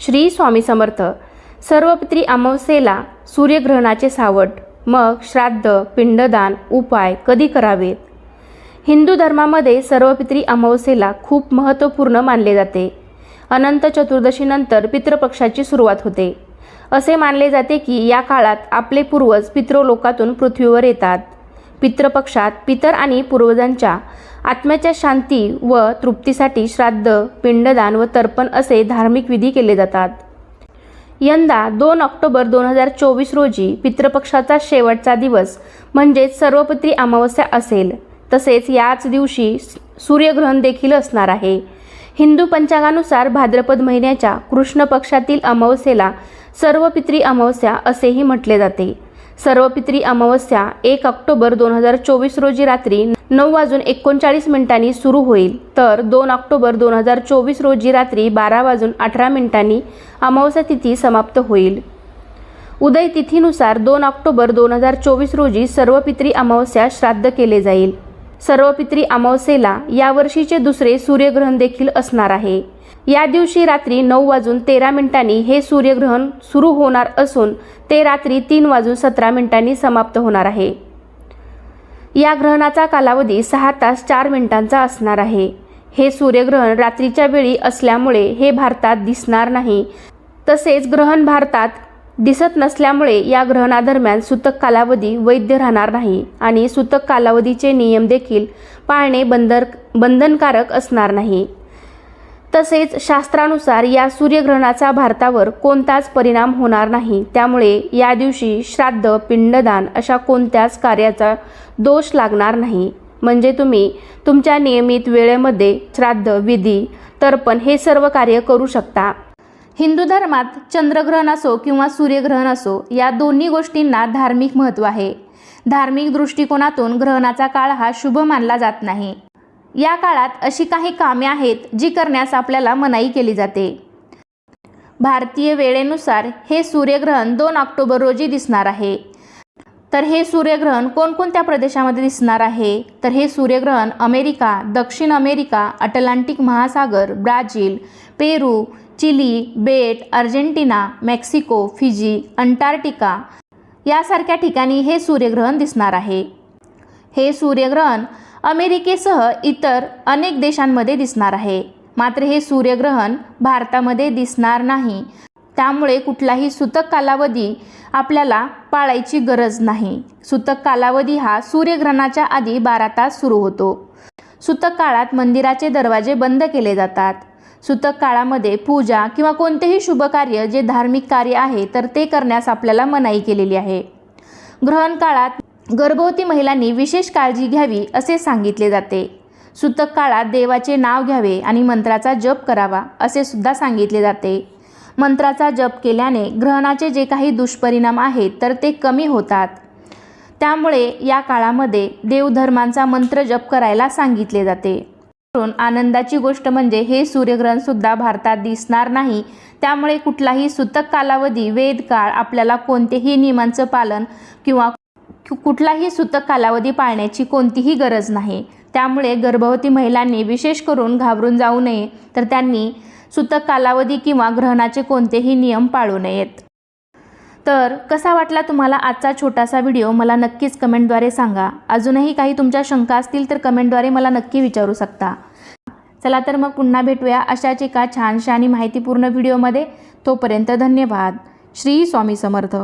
श्री स्वामी समर्थ. सर्वपित्री अमावस्येला सूर्यग्रहणाचे सावट. मग श्राद्ध पिंडदान उपाय कधी करावेत? हिंदू धर्मामध्ये सर्वपित्री अमावस्येला खूप महत्त्वपूर्ण मानले जाते. अनंत चतुर्दशीनंतर पितृपक्षाची सुरुवात होते. असे मानले जाते की या काळात आपले पूर्वज पितृलोकातून पृथ्वीवर येतात. पितृपक्षात पितर आणि पूर्वजांच्या आत्म्याच्या शांती व तृप्तीसाठी श्राद्ध पिंडदान व तर्पण असे धार्मिक विधी केले जातात. यंदा दोन ऑक्टोबर दोन हजार चोवीस रोजी पितृपक्षाचा शेवटचा दिवस म्हणजेच सर्वपत्री अमावस्या असेल. तसेच याच दिवशी सूर्यग्रहण देखील असणार आहे. हिंदू पंचांगानुसार भाद्रपद महिन्याच्या कृष्ण पक्षातील अमावस्येला सर्वपित्री अमावस्या असेही म्हटले जाते. सर्वपित्री अमावस्या एक ऑक्टोबर दोन हजार चोवीस रोजी रात्री नऊ वाजून एकोणचाळीस मिनिटांनी सुरू होईल. तर दोन ऑक्टोबर दोन हजार चोवीस रोजी रात्री बारा वाजून अठरा मिनिटांनी अमावस्या तिथी समाप्त होईल. उदय तिथीनुसार दोन ऑक्टोबर दोन हजार चोवीस रोजी सर्वपित्री अमावस्या श्राद्ध केले जाईल. सर्वपित्री अमावस्येला यावर्षीचे दुसरे सूर्यग्रहण देखील असणार आहे. या दिवशी रात्री नऊ वाजून तेरा मिनिटांनी हे सूर्यग्रहण सुरू होणार असून ते रात्री तीन वाजून सतरा मिनिटांनी समाप्त होणार आहे. या ग्रहणाचा कालावधी सहा तास चार मिनिटांचा असणार आहे. हे सूर्यग्रहण रात्रीच्या वेळी असल्यामुळे हे भारतात दिसणार नाही. तसेच ग्रहण भारतात दिसत नसल्यामुळे या ग्रहणादरम्यान सूतक कालावधी वैध राहणार नाही आणि सूतक कालावधीचे नियम देखील पाळणे बंदर बंधनकारक असणार नाही. तसेच शास्त्रानुसार या सूर्यग्रहणाचा भारतावर कोणताच परिणाम होणार नाही. त्यामुळे या दिवशी श्राद्ध पिंडदान अशा कोणत्याच कार्याचा दोष लागणार नाही. म्हणजे तुम्ही तुमच्या नियमित वेळेमध्ये श्राद्ध विधी तर्पण हे सर्व कार्य करू शकता. हिंदू धर्मात चंद्रग्रहण असो किंवा सूर्यग्रहण असो या दोन्ही गोष्टींना धार्मिक महत्त्व आहे. धार्मिक दृष्टिकोनातून ग्रहणाचा काळ हा शुभ मानला जात नाही. या काळात अशी काही कामे आहेत जी करण्यास आपल्याला मनाई केली जाते. भारतीय वेळेनुसार हे सूर्यग्रहण दोन ऑक्टोबर रोजी दिसणार आहे. तर हे सूर्यग्रहण कोणकोणत्या प्रदेशामध्ये दिसणार आहे? तर हे सूर्यग्रहण अमेरिका दक्षिण अमेरिका अटलांटिक महासागर ब्राझील पेरू चिली बेट अर्जेंटिना मेक्सिको फिजी अंटार्क्टिका यासारख्या ठिकाणी हे सूर्यग्रहण दिसणार आहे. हे सूर्यग्रहण अमेरिकेसह इतर अनेक देशांमध्ये दिसणार आहे. मात्र हे सूर्यग्रहण भारतामध्ये दिसणार नाही. त्यामुळे कुठलाही सूतक कालावधी आपल्याला पाळायची गरज नाही. सूतक कालावधी हा सूर्यग्रहणाच्या आधी बारा तास सुरू होतो. सूतक काळात मंदिराचे दरवाजे बंद केले जातात. सूतक काळामध्ये पूजा किंवा कोणतेही शुभ कार्य जे धार्मिक कार्य आहे तर ते करण्यास आपल्याला मनाई केलेली आहे. ग्रहण काळात गर्भवती महिलांनी विशेष काळजी घ्यावी असे सांगितले जाते. सूतक काळात देवाचे नाव घ्यावे आणि मंत्राचा जप करावा असे सुद्धा सांगितले जाते. मंत्राचा जप केल्याने ग्रहणाचे जे काही दुष्परिणाम आहेत तर ते कमी होतात. त्यामुळे या काळामध्ये देवधर्मांचा मंत्र जप करायला सांगितले जाते. म्हणून आनंदाची गोष्ट म्हणजे हे सूर्यग्रहणसुद्धा भारतात दिसणार नाही. त्यामुळे कुठलाही सूतक कालावधी वेद काळ आपल्याला कोणतेही नियमांचं पालन किंवा कुठलाही सूतक कालावधी पाळण्याची कोणतीही गरज नाही. त्यामुळे गर्भवती महिलांनी विशेष करून घाबरून जाऊ नये तर त्यांनी सूतक कालावधी किंवा ग्रहणाचे कोणतेही नियम पाळू नयेत. तर कसा वाटला तुम्हाला आजचा छोटासा व्हिडिओ? मला नक्कीच कमेंटद्वारे सांगा. अजूनही काही तुमच्या शंका असतील तर कमेंटद्वारे मला नक्की विचारू शकता. चला तर मग पुन्हा भेटूया अशाच एका छानशा आणि माहितीपूर्ण व्हिडिओमध्ये. तोपर्यंत धन्यवाद. श्री स्वामी समर्थ.